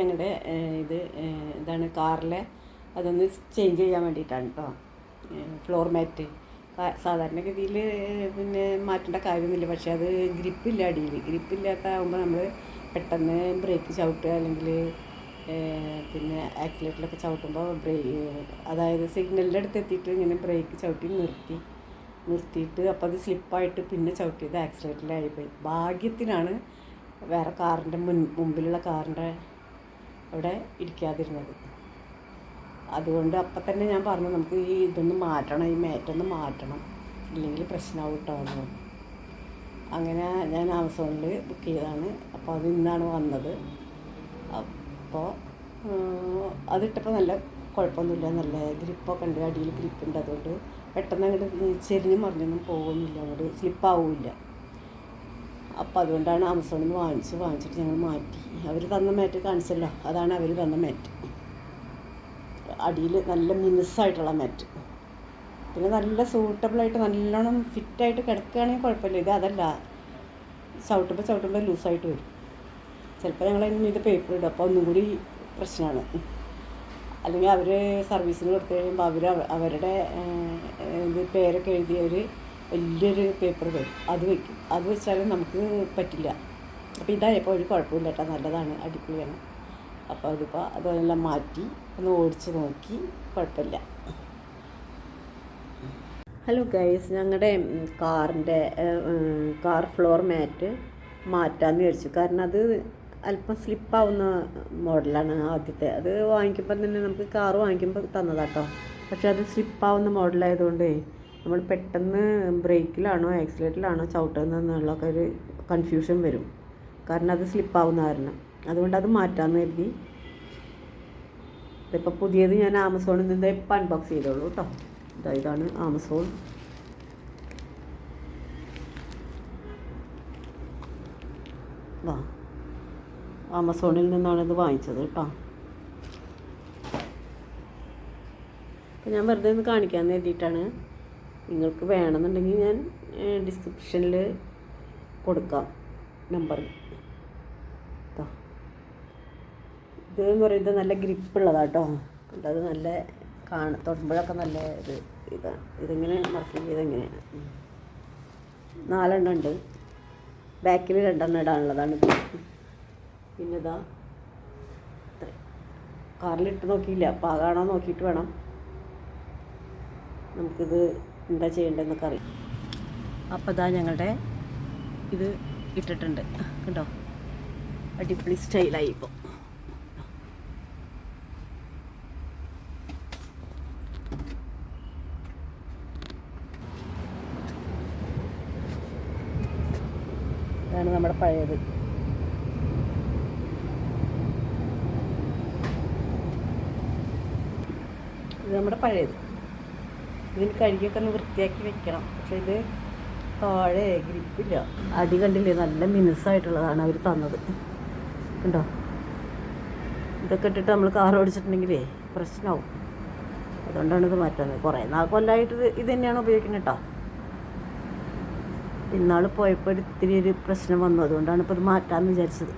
ഞങ്ങളുടെ ഇത് ഇതാണ് കാറിലെ അതൊന്ന് ചേഞ്ച് ചെയ്യാൻ വേണ്ടിയിട്ടാണ് കേട്ടോ ഫ്ലോർ മാറ്റ് സാധാരണഗതിയിൽ പിന്നെ മാറ്റേണ്ട കാര്യമൊന്നുമില്ല. പക്ഷേ അത് ഗ്രിപ്പില്ല അടിയിൽ. ഗ്രിപ്പില്ലാത്ത ആകുമ്പോൾ നമ്മൾ പെട്ടെന്ന് ബ്രേക്ക് ചവിട്ടുക അല്ലെങ്കിൽ പിന്നെ ആക്സിലേറ്ററിലൊക്കെ ചവിട്ടുമ്പോൾ ബ്രേക്ക് അതായത് സിഗ്നലിന്റെ അടുത്ത് എത്തിയിട്ട് ഇങ്ങനെ ബ്രേക്ക് ചവിട്ടി നിർത്തി. നിർത്തിയിട്ട് അപ്പോൾ അത് സ്ലിപ്പായിട്ട് പിന്നെ ചവിട്ടിയത് ആക്സിലേറ്ററിലായിപ്പോയി ഭാഗ്യത്തിനാണ് വേറെ കാറിന്റെ മുൻ മുമ്പിലുള്ള കാറിന്റെ അവിടെ ഇരിക്കാതിരുന്നത്. അതുകൊണ്ട് അപ്പം തന്നെ ഞാൻ പറഞ്ഞു നമുക്ക് ഈ ഇതൊന്ന് മാറ്റണം ഈ മേറ്റൊന്ന് മാറ്റണം. ഇല്ലെങ്കിൽ പ്രശ്നമാവും കേട്ടോ എന്ന് അങ്ങനെ ഞാൻ ആമസോണിൽ ബുക്ക് ചെയ്തതാണ്. അപ്പോൾ അത് ഇന്നാണ് വന്നത്. അപ്പോൾ അതിട്ടപ്പോൾ നല്ല കുഴപ്പമൊന്നുമില്ല. നല്ല ഗ്രിപ്പൊക്കെ ഉണ്ട് അടിയിൽ ഗ്രിപ്പുണ്ട്. അതുകൊണ്ട് പെട്ടെന്ന് അങ്ങോട്ട് ചെരിഞ്ഞ് മറിഞ്ഞൊന്നും പോകുന്നില്ല. അങ്ങോട്ട് സ്ലിപ്പാവില്ല അപ്പോൾ അതുകൊണ്ടാണ് ആമസോണിൽ നിന്ന് വാങ്ങിച്ച് വാങ്ങിച്ചിട്ട് ഞങ്ങൾ മാറ്റി. അവർ തന്ന മാറ്റ് കാണിച്ചല്ലോ. അതാണ് അവർ തന്ന മാറ്റ് അടിയിൽ നല്ല മിനുസായിട്ടുള്ള മാറ്റ് പിന്നെ നല്ല സൂട്ടബിളായിട്ട് നല്ലോണം ഫിറ്റായിട്ട് കിടക്കുകയാണെങ്കിൽ കുഴപ്പമില്ല. ഇത് അതല്ല. ചവിട്ടുമ്പോൾ ചവിട്ടുമ്പോൾ ലൂസായിട്ട് വരും. ചിലപ്പോൾ ഞങ്ങൾ ഇത് പേപ്പർ ഇടും. അപ്പോൾ ഒന്നും കൂടി പ്രശ്നമാണ്. അല്ലെങ്കിൽ അവർ സർവീസിന് കൊടുത്തു കഴിയുമ്പോൾ അവർ അവരുടെ ഇത് പേരൊക്കെ എഴുതിയവർ വലിയൊരു പേപ്പർ വരും. അത് വയ്ക്കും അത് വെച്ചാലും നമുക്ക് പറ്റില്ല. അപ്പോൾ ഇതായപ്പോൾ ഒരു കുഴപ്പമില്ല കേട്ടോ നല്ലതാണ്. അടിപൊളിയാണ്. അപ്പോൾ അതിപ്പോൾ അതെല്ലാം മാറ്റി ഒന്ന് ഓടിച്ച് നോക്കി. കുഴപ്പമില്ല. Hello guys. ഞങ്ങളുടെ കാറിന്റെ കാർ ഫ്ലോർ മാറ്റ് മാറ്റാമെന്ന് വിചാരിച്ചു. കാരണം അത് അല്പം സ്ലിപ്പാവുന്ന മോഡലാണ് ആദ്യത്തെ. അത് വാങ്ങിക്കുമ്പോൾ തന്നെ നമുക്ക് കാർ വാങ്ങിക്കുമ്പോൾ തന്നതാട്ടോ. പക്ഷേ അത് സ്ലിപ്പാവുന്ന മോഡലായതുകൊണ്ട് നമ്മൾ പെട്ടെന്ന് ബ്രേക്കിലാണോ ആക്സിലേറ്ററിലാണോ ചവിട്ടുന്നതെന്നുള്ളൊക്കെ ഒരു കൺഫ്യൂഷൻ വരും. കാരണം അത് സ്ലിപ്പാവുന്ന കാരണം. അതുകൊണ്ട് അത് മാറ്റാമെന്ന് കരുതി. ഇതിപ്പോൾ പുതിയത് ഞാൻ ആമസോണിൽ നിന്ന് ഇപ്പം അൺബോക്സ് ചെയ്തോളൂ കേട്ടോ ഇതാ ഇതാണ് ആമസോൺ വാ. ആമസോണിൽ നിന്നാണ് ഇത് വാങ്ങിച്ചത് കേട്ടോ അപ്പം ഞാൻ വെറുതെ ഒന്ന് കാണിക്കാൻ വേണ്ടിയിട്ടാണ് നിങ്ങൾക്ക് വേണമെന്നുണ്ടെങ്കിൽ ഞാൻ ഡിസ്ക്രിപ്ഷനിൽ കൊടുക്കാം. നമ്പർ ഇതെന്ന് പറയുന്നത് നല്ല ഗ്രിപ്പുള്ളതാട്ടോ. അത് നല്ല കാണ തൊടുമ്പോഴൊക്കെ നല്ല ഇത് ഇതാണ് ഇതിങ്ങനെ മറക്കും ചെയ്തെങ്ങനെയാണ് നാലെണ്ണം ഉണ്ട്. ബാക്കിൽ രണ്ടെണ്ണം ഇടാനുള്ളതാണ് പിന്നെ ഇതാ കാറിലിട്ട് നോക്കിയില്ല. പാകാണോ നോക്കിയിട്ട് വേണം. നമുക്കിത് എന്താ ചെയ്യേണ്ടതെന്നൊക്കെ കറി അപ്പോൾ ഇതാ ഞങ്ങളുടെ ഇത് ഇട്ടിട്ടുണ്ട്. കണ്ടോ? അടിപൊളി സ്റ്റൈലായി ഇപ്പോൾ ഇതാണ് നമ്മുടെ പഴയത്. ഇത് നമ്മുടെ പഴയത്. ഇതിന് കഴുകിയൊക്കെ ഒന്ന് വൃത്തിയാക്കി വെക്കണം. പക്ഷെ ഇത് താഴെ ഗ്രിപ്പില്ല. അടി കണ്ടില്ലേ? നല്ല മിനുസായിട്ടുള്ളതാണ് അവർ തന്നത്. കണ്ടോ? ഇതൊക്കെ ഇട്ടിട്ട് നമ്മൾ കാർ ഓടിച്ചിട്ടുണ്ടെങ്കിലേ പ്രശ്നമാവും അതുകൊണ്ടാണ് ഇത് മാറ്റുന്നത്. കുറേ നാൾ കൊല്ലമായിട്ട് ഇത് തന്നെയാണ് ഉപയോഗിക്കുന്നത് കേട്ടോ. ഇന്നാൾ പോയപ്പോൾ ഇത്തിരി ഒരു പ്രശ്നം വന്നു. അതുകൊണ്ടാണ് ഇപ്പോൾ ഇത് മാറ്റാമെന്ന് വിചാരിച്ചത്.